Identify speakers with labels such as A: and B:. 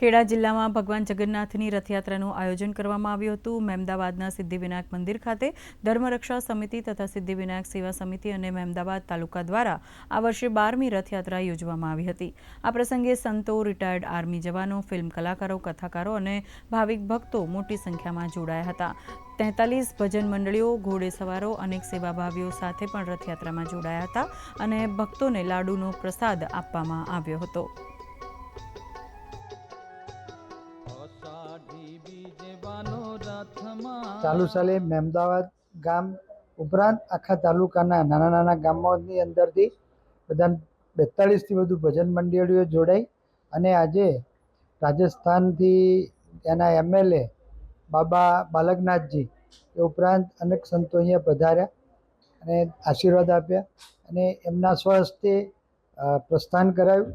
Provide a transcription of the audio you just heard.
A: ખેડા જિલ્લામાં ભગવાન જગન્નાથની રથયાત્રાનું આયોજન કરવામાં આવ્યું હતું. મહેમદાવાદના સિદ્ધિવિનાયક મંદિર ખાતે ધર્મરક્ષા સમિતિ તથા સિદ્ધિવિનાયક સેવા સમિતિ અને મહેમદાવાદ તાલુકા દ્વારા આ વર્ષે બારમી રથયાત્રા યોજવામાં આવી હતી. આ પ્રસંગે સંતો રિટાયર્ડ આર્મી જવાનો ફિલ્મ કલાકારો, કથાકારો અને ભાવિક ભક્તો મોટી સંખ્યામાં જોડાયા હતા. તેતાલીસ ભજન મંડળીઓ ઘોડેસવારો અનેક સેવાભાવીઓ સાથે પણ રથયાત્રામાં જોડાયા હતા અને ભક્તોને લાડુનો પ્રસાદ આપવામાં આવ્યો હતો.
B: ચાલુ સાલે મહેમદાવાદ ગામ ઉપરાંત આખા તાલુકાના નાના નાના ગામોની અંદરથી બધા બેતાળીસથી વધુ ભજન મંડળીઓ જોડાઈ અને આજે રાજસ્થાનથી ત્યાંના એમએલએ બાબા બાલકનાથજી એ ઉપરાંત અનેક સંતો અહીંયા પધાર્યા અને આશીર્વાદ આપ્યા અને એમના સ્વહસ્તે પ્રસ્થાન કરાયું.